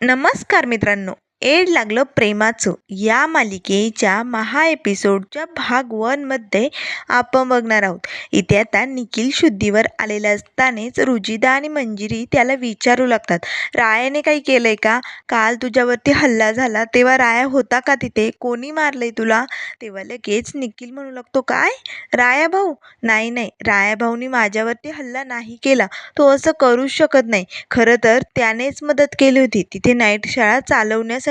नमस्कार मित्रांनो. एड लागलं प्रेमाचं. या मालिकेच्या महा एपिसोडच्या भाग वनमध्ये आपण बघणार आहोत. इथे आता निखिल शुद्धीवर आलेला असतानाच रुजिदा आणि मंजिरी त्याला विचारू लागतात. रायाने काही केलंय का? काल तुझ्यावरती हल्ला झाला तेव्हा राया होता का तिथे? कोणी मारलंय तुला? तेव्हा लगेच निखिल म्हणू लागतो काय? राया भाऊ? नाही नाही. राया भाऊनी माझ्यावरती हल्ला नाही केला. तो असं करूच शकत नाही. खरं तर त्यानेच मदत केली होती. तिथे नाईट शाळा चालवण्यासाठी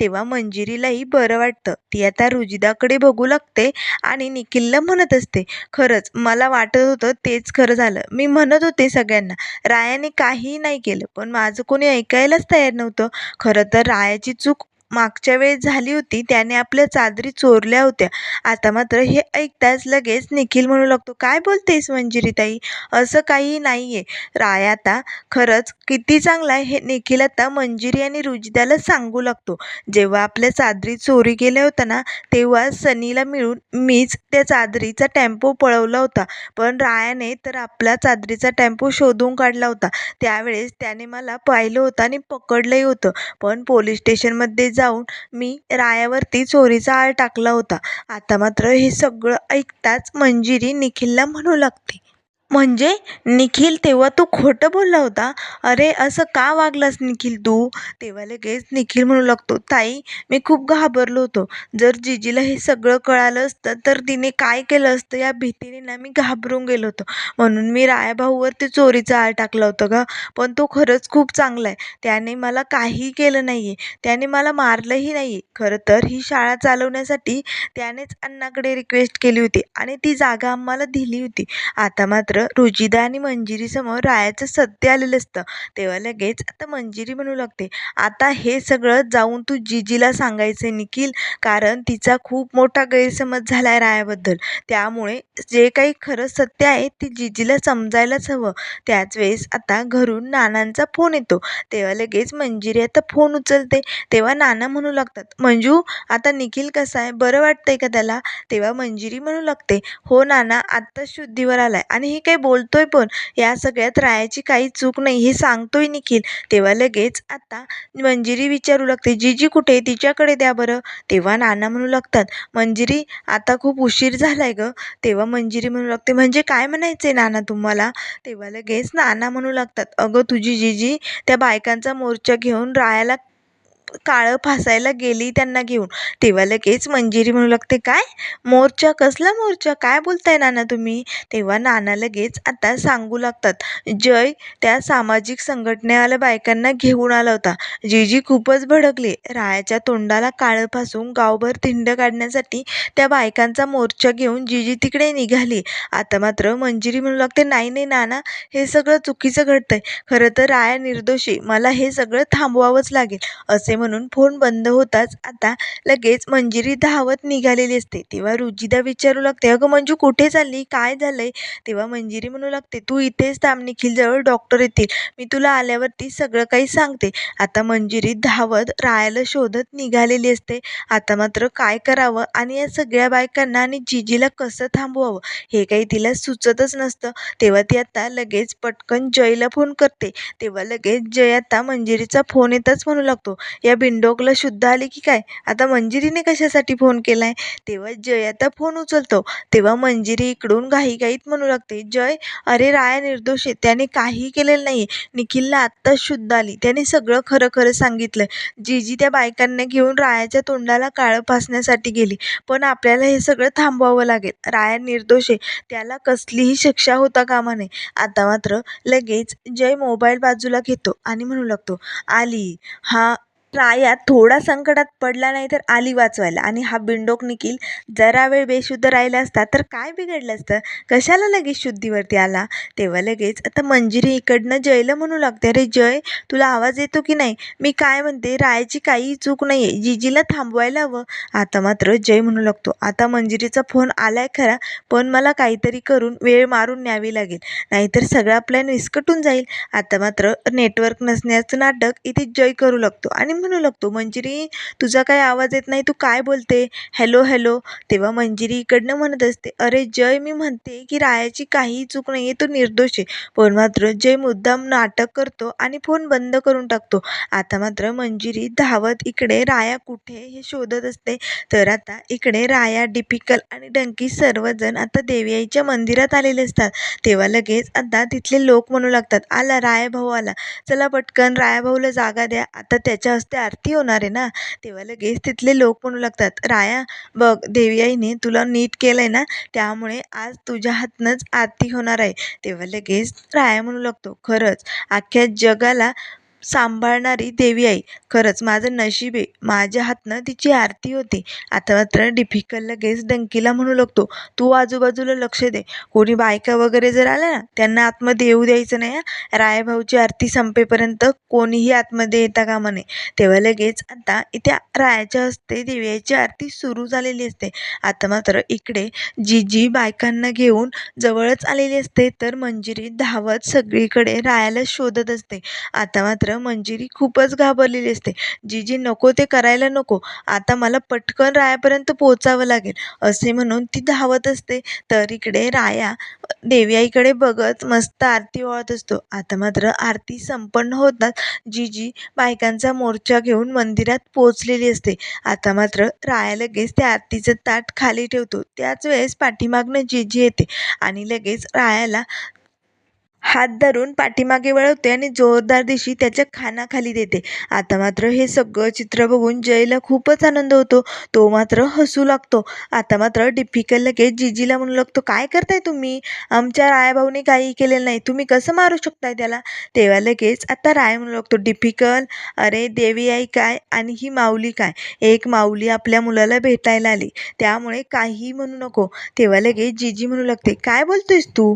तेव्हा मंजिरीलाही बरं वाटतं. ती आता रुजिदाकडे बघू लागते आणि निखिलला म्हणत असते खरंच मला वाटत होतं तेच खरं झालं. मी म्हणत होते सगळ्यांना रायाने काहीही नाही केलं पण माझं कोणी ऐकायलाच तयार नव्हतं. खरं तर रायाची चूक मागच्या वेळेस झाली होती त्याने आपल्या चादरी चोरल्या होत्या. आता मात्र हे ऐकताच लगेच निखिल म्हणू लागतो काय बोलतेस मंजिरीताई? असं काही नाही आहे राया आता खरंच किती चांगला आहे हे. निखिल आता मंजिरी आणि रुजिदाला सांगू लागतो जेव्हा आपल्या चादरी चोरी गेल्या होत्या ना तेव्हा सनीला मिळून मीच त्या चादरीचा टेम्पो पळवला होता. पण रायाने तर आपला चादरीचा टेम्पो शोधून काढला होता. त्यावेळेस त्याने मला पाहिलं होतं आणि पकडलंही होतं. पण पोलीस स्टेशनमध्ये जाऊन मी रायावरती चोरीचा आळ टाकला होता. आता मात्र हे सगळं ऐकताच मंजिरी निखिलला म्हणू लागते. म्हणजे निखिल तेव्हा तू खोटं बोलला होता? अरे असं का वागलास निखिल तू? तेव्हा लगेच निखिल म्हणू लागतो ताई मी खूप घाबरलो होतो. जर जिजीला हे सगळं कळालं असतं तर तिने काय केलं असतं या भीतीने ना मी घाबरून गेलो होतो. म्हणून मी रायाभाऊवरती चोरीचा आळ टाकला होता गं. पण तो खरंच खूप चांगला आहे. त्याने मला काही केलं नाही आहे त्याने मला मारलंही नाही आहे खरं तर ही शाळा चालवण्यासाठी त्यानेच अण्णाकडे रिक्वेस्ट केली होती आणि ती जागा आम्हाला दिली होती. आता मात्र रुजिदा आणि मंजिरीसमोर रायाचं सत्य आलेलं असतं. तेव्हा लगेच आता मंजिरी म्हणू लागते आता हे सगळं जाऊन तू जिजीला सांगायचं निखिल कारण तिचा खूप मोठा गैरसमज झाला आहे रायाबद्दल. त्यामुळे जे काही खरं सत्य आहे ते जिजीला समजायलाच हवं. त्याच वेळेस आता घरून नानांचा फोन येतो. तेव्हा लगेच मंजिरी आता फोन उचलते. तेव्हा नाना म्हणू लागतात मंजू आता निखिल कसा आहे? बरं वाटतंय का त्याला? तेव्हा मंजिरी म्हणू लागते हो नाना आत्ताच शुद्धीवर आलाय. आणि हे काही बोलतोय पण? या सगळ्यात रायाची काही चूक नाही हे सांगतोय निखिल. तेव्हा लगेच आता मंजिरी विचारू लागते जीजी कुठे तिच्याकडे द्या बरं. तेव्हा नाना म्हणू लागतात मंजिरी आता खूप उशीर झालाय गं. तेव्हा मंजिरी म्हणू लागते म्हणजे काय म्हणायचंय नाना तुम्हाला? तेव्हा लगेच नाना म्हणू लागतात अगं तुझी जीजी त्या बायकांचा मोर्चा घेऊन रायाला काळं फासायला गेली त्यांना घेऊन. तेव्हा लगेच मंजिरी म्हणू लागते काय? मोर्चा? कसला मोर्चा? काय बोलताय नाना तुम्ही? तेव्हा नाना लगेच आता सांगू लागतात. जय त्या सामाजिक संघटनेवाल्या बायकांना घेऊन आला होता. जीजी खूपच भडकली. रायाच्या तोंडाला काळं फासून गावभर थिंड काढण्यासाठी त्या बायकांचा मोर्चा घेऊन जीजी तिकडे निघाली. आता मात्र मंजिरी म्हणू लागते नाही नाही नाना हे सगळं चुकीचं घडतंय. खरं तर राया निर्दोषी. मला हे सगळं थांबवावंच लागेल. असे म्हणून फोन बंद होताच आता लगेच मंजिरी धावत निघालेली असते. तेव्हा रुजिदा विचारू लागते अगं मंजू कुठे चालली? काय झालं आहे तेव्हा मंजिरी म्हणू लागते तू इथेच थांब निखिलजवळ डॉक्टर येतील. मी तुला आल्यावरती सगळं काही सांगते. आता मंजिरी धावत रायाला शोधत निघालेली असते. आता मात्र काय करावं आणि या सगळ्या बायकांना आणि जिजीला कसं थांबवावं हे काही तिला सुचतच नसतं. तेव्हा ती आता लगेच पटकन जयला फोन करते. तेव्हा लगेच जय आता मंजिरीचा फोन येताच म्हणू लागतो या या बिंडोकला शुद्ध आली की काय? आता मंजिरीने कशासाठी फोन केलाय? तेव्हा जय आता फोन उचलतो. तेव्हा मंजिरी इकडून घाईघाईत म्हणू लागते जय अरे राया निर्दोष आहे त्याने काही केलेलं नाही निखिलला आत्ताच शुद्ध आली. त्याने सगळं खरं खरं सांगितलं. जीजी त्या बायकांना घेऊन रायाच्या तोंडाला काळं फासण्यासाठी गेली. पण आपल्याला हे सगळं थांबवावं लागेल. राया निर्दोष आहे. त्याला कसलीही शिक्षा होता कामा नये. आता मात्र लगेच जय मोबाईल बाजूला घेतो आणि म्हणू लागतो आली. हा राया थोडा संकटात पडला नाही तर आली वाचवायला. आणि हा बिंडोक निखिल जरा वेळ बेशुद्ध राहिला असता तर काय बिघडलं असतं? कशाला लगेच शुद्धीवरती आला? तेव्हा लगेच आता मंजिरी इकडनं जयला म्हणू लागते. अरे जय तुला आवाज येतो की नाही? मी काय म्हणते? रायाची काही चूक नाही आहे जिजीला थांबवायला हवं. आता मात्र जय म्हणू लागतो. आता मंजिरीचा फोन आलाय खरा पण मला काहीतरी करून वेळ मारून न्यावी लागेल. नाहीतर सगळा प्लॅन विस्कटून जाईल. आता मात्र नेटवर्क नसण्याचं नाटक इथे जय करू लागतो. आणि म्हणू लागतो मंजिरी तुझा काय आवाज येत नाही तू काय बोलते? Hello hello. तेव्हा मंजिरी इकडनं म्हणत असते अरे जय मी म्हणते की रायाची काहीही चूक नाही आहे तो निर्दोष आहे. पण मात्र जय मुद्दाम नाटक करतो आणि फोन बंद करून टाकतो. आता मात्र मंजिरी धावत इकडे राया कुठे हे शोधत असते. तर आता इकडे राया डिपिकल आणि डंकी सर्वजण आता देवीआईच्या मंदिरात आलेले असतात. तेव्हा लगेच आता तिथले लोक म्हणू लागतात आला राया भाऊ आला. चला पटकन राया भाऊला जागा द्या. आता त्याच्या ते आरती होणार आहे ना तेव्हा लगेच तिथले लोक म्हणू लागतात राया बघ देवीआईने तुला नीट केलं आहे ना त्यामुळे आज तुझ्या हातनंच आरती होणार आहे. तेव्हा लगेच राया म्हणू लागतो खरंच अख्ख्या जगाला सांभाळणारी देवी आई. खरंच माझं नशीब आहे माझ्या हातनं तिची आरती होती. आता मात्र डिफिकल लगेच डंकीला म्हणू लागतो. तू आजूबाजूला लक्ष दे. कोणी बायका वगैरे जर आल्या ना त्यांना आतमध्ये येऊ द्यायचं नाही रायभाऊची आरती संपेपर्यंत कोणीही आतमध्ये येता कामा नये. तेव्हा लगेच आता इथे रायाच्या हस्ते आईची आरती सुरू झालेली असते. आता मात्र इकडे जीजी बायकांना घेऊन जवळच आलेली असते तर मंजिरी धावत सगळीकडे रायाला शोधत असते. आता मात्र मंजिरी खूपच घाबरलेली असते. जीजी नको ते करायला नको. आता मला पटकन रायापर्यंत पोचावं लागेल. असे म्हणून ती धावत असते. तर इकडे राया देवी आईकडे बघत मस्त आरती ओळत असतो. आता मात्र आरती संपन्न होतात जीजी बायकांचा मोर्चा घेऊन मंदिरात पोचलेली असते. आता मात्र राया लगेच त्या आरतीचं ताट खाली ठेवतो. त्याच वेळेस पाठीमागनं जीजी येते आणि लगेच रायाला हात धरून पाठीमागे वळवते आणि जोरदार दिशी त्याच्या खानाखाली देते. आता मात्र हे सगळं चित्र बघून जयला खूपच आनंद होतो. तो मात्र हसू लागतो. आता मात्र डिफिकल लगेच जिजीला म्हणू लागतो काय करताय तुम्ही? आमच्या रायाभाऊने काही केलेलं नाही. तुम्ही कसं मारू शकताय त्याला? तेव्हा लगेच आता राय म्हणू लागतो डिफिकल अरे देवी आई काय आणि ही माऊली काय? एक माऊली आपल्या मुलाला भेटायला आली. त्यामुळे काहीही म्हणू नको. तेव्हा लगेच जिजी म्हणू लागते काय बोलतोयस तू?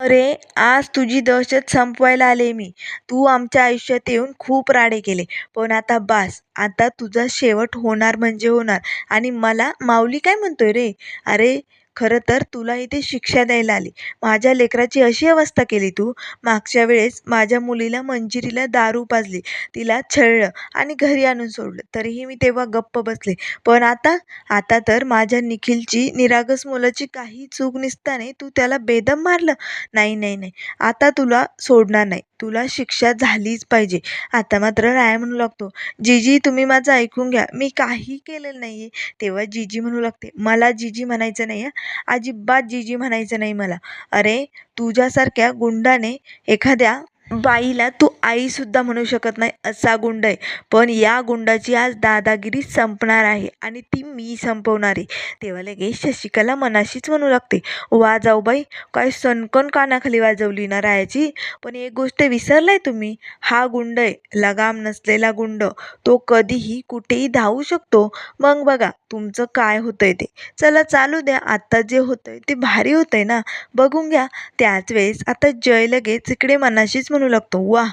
अरे आज तुझी दहशत संपवायला आले मी. तू आमच्या आयुष्यात येऊन खूप राडे केले. पण आता बास आता तुझा शेवट होणार म्हणजे होणार. आणि मला माऊली काय म्हणतोय रे? अरे खरं तर तुला इथे शिक्षा द्यायला आली. माझ्या लेकराची अशी अवस्था केली तू. मागच्या वेळेस माझ्या मुलीला मंजिरीला दारू पाजली. तिला छळलं आणि घरी आणून सोडलं. तरीही मी तेव्हा गप्प बसले. पण आता आता तर माझ्या निखिलची निरागस मुलाची काही चूक नसताना तू त्याला बेदम मारलं. नाही नाही नाही. आता तुला सोडणार नाही. तुला शिक्षा झालीच पाहिजे. आता मात्र राया म्हणू लागतो जीजी तुम्ही माझं ऐकून घ्या. मी काही केलेलं नाही आहे तेव्हा जीजी म्हणू लागते मला जीजी म्हणायचं नाही आहे अजिबात जीजी म्हणायचं नाही मला. अरे तुझ्यासारख्या गुंडाने एखाद्या बाईला तू आईसुद्धा म्हणू शकत नाही असा गुंड आहे. पण या गुंडाची आज दादागिरी संपणार आहे आणि ती मी संपवणार आहे. तेव्हा लगेच शशिकला मनाशीच म्हणू लागते वा जाऊ बाई काय सणकण कानाखाली वाजवली ना रायाची. पण एक गोष्ट विसरलाय तुम्ही हा गुंड आहे लगाम नसलेला गुंड. तो कधीही कुठेही धावू शकतो. मग बघा तुमचं काय होतंय ते. चला चालू द्या आत्ता जे होतंय ते भारी होतंय ना. बघून घ्या त्याच वेळेस आता जय लगेच इकडे मनाशीच म्हणू लागतो वा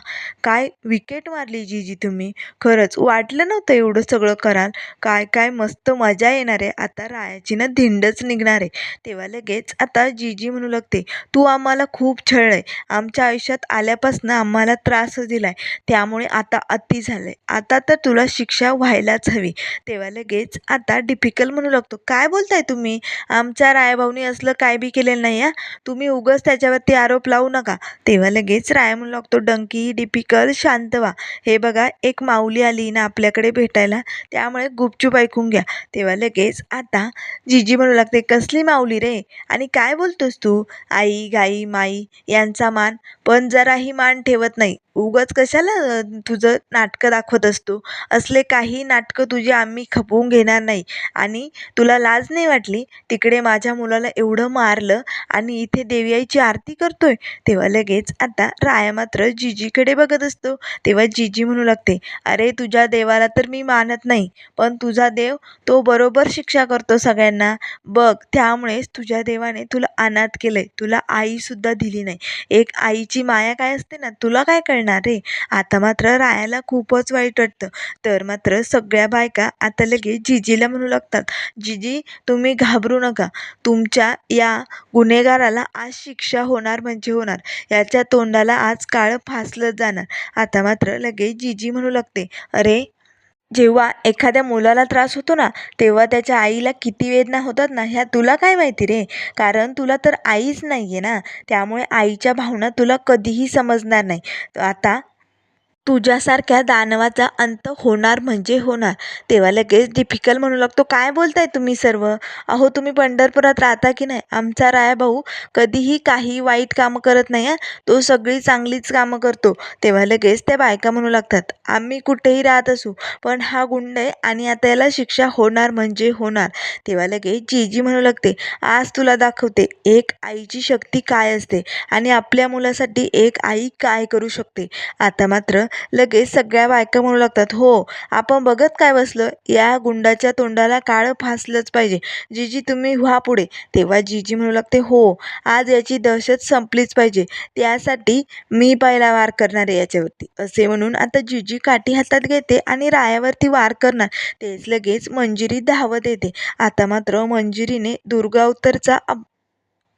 काय विकेट मारली जीजी तुम्ही. खरंच वाटलं नव्हतं एवढं सगळं कराल. काय काय मस्त मजा येणार आहे. आता रायाची ना धिंडच निघणार आहे. तेव्हा लगेच आता जीजी म्हणू लागते तू आम्हाला खूप छळलं आहे आमच्या आयुष्यात आल्यापासून आम्हाला त्रास दिला आहे त्यामुळे आता अति झालं आहे आता तर तुला शिक्षा व्हायलाच हवी. तेव्हा लगेच आता डिफिकल म्हणू लागतो काय बोलताय तुम्ही? आमच्या रायाभाऊनी असलं काय बी केलेलं नाही हा तुम्ही उगाच त्याच्यावरती आरोप लावू नका. तेव्हा लगेच राया म्हणू लागतो. डंकी डिपिकल शांत व्हा हे बघा एक माऊली आली ना आपल्याकडे भेटायला. त्यामुळे गुपचूप ऐकून घ्या. तेव्हा लगेच आता जीजी म्हणू लागते कसली माऊली रे? आणि काय बोलतोस तू? आई गाई माई यांचा मान पण जराही मान ठेवत नाही. उगाच कशाला तुझं नाटकं दाखवत असतो? असले काही नाटकं तुझी आम्ही खपवून घेणार नाही. आणि तुला लाज नाही वाटली? तिकडे माझ्या मुलाला एवढं मारलं आणि इथे देवी आईची आरती करतोय तेव्हा लगेच आता राया मात्र जिजीकडे बघत असतो. तेव्हा जीजी म्हणू लागते अरे तुझ्या देवाला तर मी मानत नाही पण तुझा देव तो बरोबर शिक्षा करतो सगळ्यांना. बघ त्यामुळेच तुझ्या देवाने तुला अनाथ केलंय. तुला आईसुद्धा दिली नाही. एक आईची माया काय असते ना तुला काय कळणार? रे. आता मात्र रायाला खूपच वाईट वाटतं. तर मात्र सगळ्या बायका आता लगेच जिजीला म्हणू लागतात जिजी तुम्ही घाबरू नका. तुमच्या या गुन्हेगाराला आज शिक्षा होणार म्हणजे होणार. याच्या तोंडाला आज काळं फासलं जाणार. आता मात्र लगेच जिजी म्हणू लागते अरे जेव्हा एखाद्या मुलाला त्रास होतो ना तेव्हा त्याच्या आईला किती वेदना होतात ना ह्या तुला काय माहिती रे? कारण तुला तर आईच नाही आहे ना. त्यामुळे आईच्या भावना तुला कधीही समजणार नाही. आता तुझ्यासारख्या दानवाचा अंत होणार म्हणजे होणार. तेव्हा लगेच डिफिकल्ट म्हणू लागतो. काय बोलताय तुम्ही सर्व? अहो तुम्ही पंढरपुरात राहता की नाही? आमचा राया भाऊ कधीही काही वाईट कामं करत नाही आहे तो सगळी चांगलीच कामं करतो. तेव्हा लगेच त्या बायका म्हणू लागतात आम्ही कुठेही राहत असू पण हा गुंड आहे आणि आता याला शिक्षा होणार म्हणजे होणार. तेव्हा लगेच जीजी म्हणू लागते आज तुला दाखवते एक आईची शक्ती काय असते आणि आपल्या मुलासाठी एक आई काय करू शकते? आता मात्र लगेच सगळ्या बायका म्हणू लागतात हो आपण बघत काय बसलो? या गुंडाच्या तोंडाला काळं फासलंच पाहिजे. जीजी तुम्ही व्हा पुढे. तेव्हा जीजी म्हणू लागते हो आज याची दहशत संपलीच पाहिजे. त्यासाठी मी पहिला वार करणार आहे याच्यावरती. असे म्हणून आता जीजी काठी हातात घेते आणि रायावरती वार करणार. तेच लगेच मंजिरी धावत येते. आता मात्र मंजिरीने दुर्गावतरचा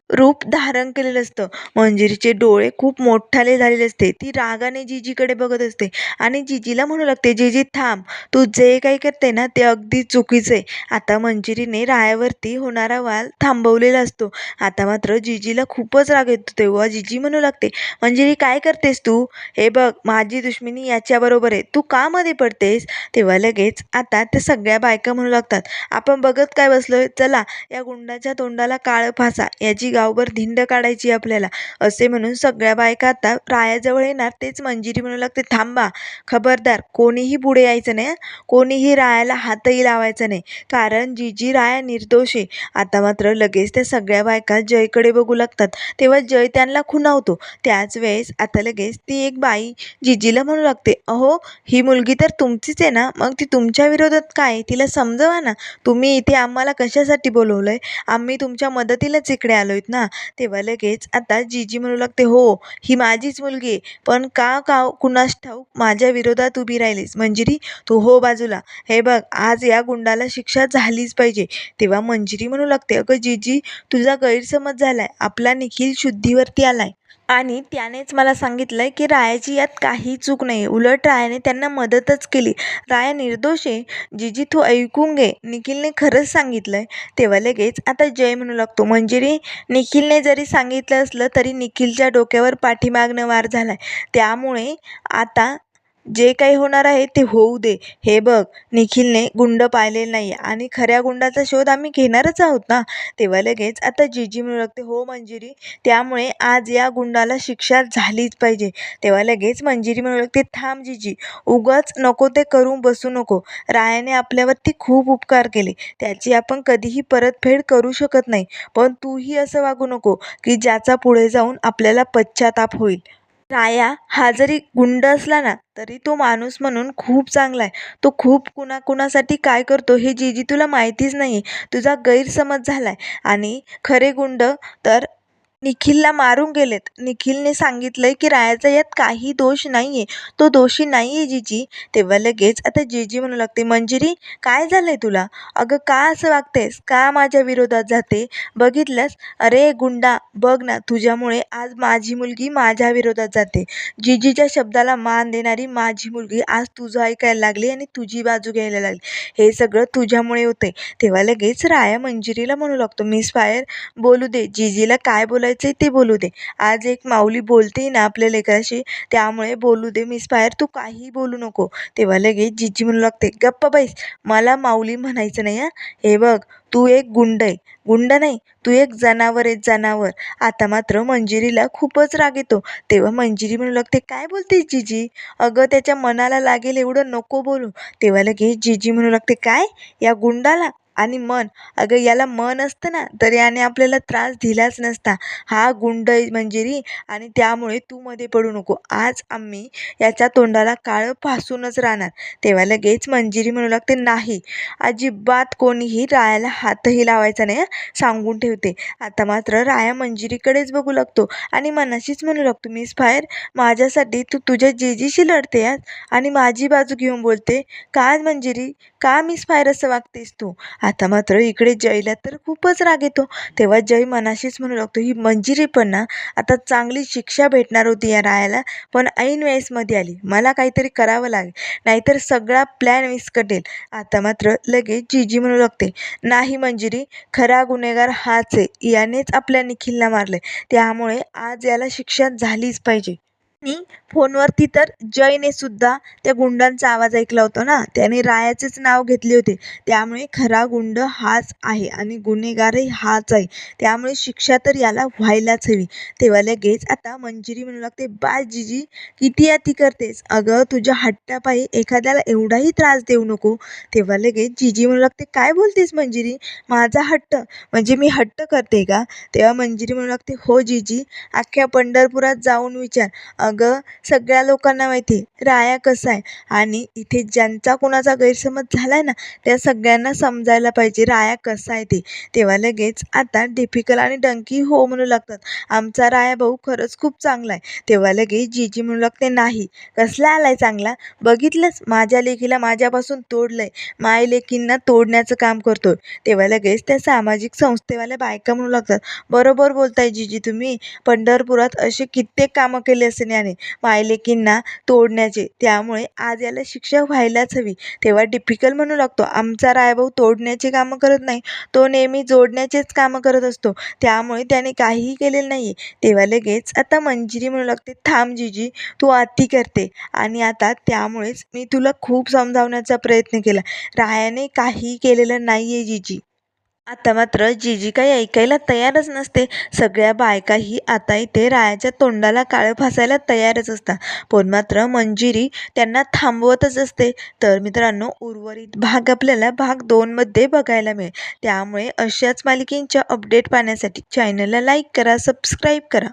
रूप धारण केलेलं असतं. मंजिरीचे डोळे खूप मोठाले झालेले असते. ती रागाने जिजीकडे बघत असते. आणि जिजीला म्हणू लागते जिजी थांब. तू जे काही करते ना ते अगदी चुकीचं आहे. आता मंजिरीने रायावरती होणारा वाल थांबवलेला असतो. आता मात्र जिजीला खूपच राग येतो तेव्हा जीजी म्हणू लागते मंजिरी काय करतेस तू? हे बघ माझी दुश्मनी याच्याबरोबर आहे. तू का मध्ये पडतेस? तेव्हा लगेच आता त्या सगळ्या बायका म्हणू लागतात आपण बघत काय बसलोय? चला या गुंडाच्या तोंडाला काळं फासा. याची गावभर धिंड काढायची आपल्याला. असे म्हणून सगळ्या बायका आता रायाजवळ येणार तेच मंजिरी म्हणू लागते थांबा खबरदार कोणीही पुढे यायचं नाही कोणीही रायाला हातही लावायचा नाही. कारण जीजी राया निर्दोष आहे. आता मात्र लगेच त्या सगळ्या बायका जयकडे बघू लागतात. तेव्हा जय त्यांना खुणावतो. त्याच वेळेस आता लगेच ती एक बाई जीजीला म्हणू लागते अहो ही मुलगी तर तुमचीच आहे ना? मग ती तुमच्या विरोधात काय तिला समजवा ना. तुम्ही इथे आम्हाला कशासाठी बोलवलं आहे आम्ही तुमच्या मदतीलाच इकडे आलो आहे आहेत ना तेव्हा लगेच आता जीजी म्हणू लागते हो ही माझीच मुलगी आहे पण का का कुणास ठाऊक माझ्या विरोधात उभी राहिलीस? मंजिरी तू हो बाजूला. हे बघ आज या गुंडाला शिक्षा झालीच पाहिजे. तेव्हा मंजिरी म्हणू लागते अगं जीजी तुझा गैरसमज झालाय. आपला निखिल शुद्धीवरती आलाय. आणि त्यानेच मला सांगितलं आहे की रायाची यात काही चूक नाही उलट रायाने त्यांना मदतच केली. राया निर्दोष आहे. जिजी तू ऐकून घे. निखिलने खरंच सांगितलं आहे तेव्हा लगेच आता जय म्हणू लागतो. म्हणजे निखिलने जरी सांगितलं असलं तरी निखिलच्या डोक्यावर पाठीमागनं वार झाला आहे त्यामुळे आता जे काही होणार आहे ते होऊ दे. हे बघ निखिलने गुंड पाहिलेलं नाही आणि खऱ्या गुंडाचा शोध आम्ही घेणारच आहोत ना? तेव्हा लगेच आता जीजी म्हणू लागते हो मंजिरी त्यामुळे आज या गुंडाला शिक्षा झालीच पाहिजे. तेव्हा लगेच मंजिरी म्हणू लागते थांब जीजी उगाच नको ते करून बसू नको. रायाने आपल्यावरती खूप उपकार केले. त्याची आपण कधीही परतफेड करू शकत नाही. पण तूही असं वागू नको की ज्याचा पुढे जाऊन आपल्याला पश्चाताप होईल. राया हा जरी गुंड असला ना तरी तो माणूस म्हणून खूप चांगला आहे. तो खूप कुणाकुणासाठी काय करतो हे जीजी तुला माहितीच नाही आहे तुझा गैरसमज झाला आहे आणि खरे गुंड तर निखिलला मारून गेलेत. निखिलने सांगितलंय की रायाचा यात काही दोष नाही आहे तो दोषी नाही आहे जीजी. तेव्हा लगेच आता जीजी म्हणू लागते मंजिरी काय झालं आहे तुला? अगं का असं वागतेस? का माझ्या विरोधात जाते? बघितलंस? अरे गुंडा बघ ना तुझ्यामुळे आज माझी मुलगी माझ्या विरोधात जाते. जीजीच्या शब्दाला मान देणारी माझी मुलगी आज तुझं ऐकायला लागली आणि तुझी बाजू घ्यायला लागली. हे सगळं तुझ्यामुळे होते तेव्हा लगेच राया मंजिरीला म्हणू लागतो मिस फायर बोलू दे. जीजीला काय बोलायचं आहे ते बोलू दे. आज एक माऊली बोलते ना आपल्या लेकराशी त्यामुळे बोलू दे मिसफायर तू काहीही बोलू नको. तेव्हा लगेच जिजी म्हणू लागते गप्प बैस. मला माऊली म्हणायचं नाही हां. हे बघ तू एक गुंड आहे. गुंड नाही तू एक जनावर आहे जनावर. आता मात्र मंजिरीला खूपच राग येतो. तेव्हा मंजिरी म्हणू लागते काय बोलते जीजी? अगं त्याच्या मनाला लागेल एवढं नको बोलू. तेव्हा लगेच जीजी म्हणू लागते काय? या गुंडाला? आणि मन अगं याला मन असतं ना तर याने आपल्याला त्रास दिलाच नसता. हा गुंड आहे मंजिरी आणि त्यामुळे तू मध्ये पडू नको. आज आम्ही याच्या तोंडाला काळं फासूनच राहणार. तेव्हा लगेच मंजिरी म्हणू लागते नाही. अजिबात कोणीही राहायला हातही लावायचा नाही सांगून ठेवते. आता मात्र राया मंजिरीकडेच बघू लागतो आणि मनाशीच म्हणू लागतो मिस फायर माझ्यासाठी तू तुझ्या जेजीशी लढते आणि माझी बाजू घेऊन बोलते का मंजिरी का मिस फायर असं वागतेस तू? आता मात्र इकडे जयला तर खूपच राग येतो. तेव्हा जय मनाशीच म्हणू लागतो ही मंजिरी पण ना आता चांगली शिक्षा भेटणार होती या रायाला पण ऐन वेळेसमध्ये आली. मला काहीतरी करावं लागेल नाहीतर सगळा प्लॅन विस्कटेल. आता मात्र लगेच जीजी म्हणू लागते नाही मंजिरी खरा गुन्हेगार हाच आहे. यानेच आपल्या निखिलला मारले त्यामुळे आज याला शिक्षा झालीच पाहिजे. मी फोनवरती तर जयने सुद्धा त्या गुंडांचा आवाज ऐकला होता ना? त्याने रायाचेच नाव घेतले होते. त्यामुळे खरा गुंड हाच आहे आणि गुन्हेगारही हाच आहे. त्यामुळे शिक्षा तर याला व्हायलाच हवी. तेव्हा लगेच आता मंजिरी म्हणू लागते बा जीजी किती अति करतेस? अगं तुझ्या हट्टापायी एखाद्याला एवढाही त्रास देऊ नको. तेव्हा लगेच जीजी म्हणू लागते काय बोलतेस मंजिरी? माझा हट्ट म्हणजे मी हट्ट करते का? तेव्हा मंजिरी म्हणू लागते हो जीजी अख्ख्या पंढरपुरात जाऊन विचार. अगं सगळ्या लोकांना माहिती आहे राया कसा आहे? आणि इथे ज्यांचा कोणाचा गैरसमज झाला आहे ना त्या सगळ्यांना समजायला पाहिजे राया कसा आहे ते. तेव्हा लगेच आता डिफिकल आणि डंकी हो म्हणू लागतात. आमचा राया भाऊ खरंच खूप चांगला आहे. तेव्हा लगेच जीजी म्हणू लागते नाही कसला आलाय चांगला? बघितलंच माझ्या लेकीला माझ्यापासून तोडलंय. माय लेकींना तोडण्याचं काम करतोय. तेव्हा लगेच त्या सामाजिक संस्थेवाल्या बायका म्हणू लागतात बरोबर बोलताय जीजी तुम्ही. पंढरपुरात असे कित्येक कामं केले असेल याने मायलेकींना तोडण्याचे. त्यामुळे आज याला शिक्षा व्हायलाच हवी. तेव्हा डिफिकल म्हणू लागतो. आमचा रायभाऊ तोडण्याचे कामं करत नाही. तो नेहमी जोडण्याचेच कामं करत असतो. त्यामुळे त्याने काहीही केलेलं नाही आहे तेव्हा लगेच आता मंजिरी म्हणू लागते. थांब जीजी तू आत्ती करते. आणि आता त्यामुळेच मी तुला खूप समजावण्याचा प्रयत्न केला. रायाने काहीही केलेलं नाही आहे जीजी. आता मात्र जीजी काही ऐकायला तयारच नसते. सगळ्या बायकाही आता इथे रायाच्या तोंडाला काळं फासायला तयारच असतात. पण मात्र मंजिरी त्यांना थांबवतच असते. तर मित्रांनो उर्वरित भाग आपल्याला भाग दोनमध्ये बघायला मिळेल. त्यामुळे अशाच मालिकेंच्या अपडेट पाहण्यासाठी चॅनलला लाईक करा सबस्क्राईब करा.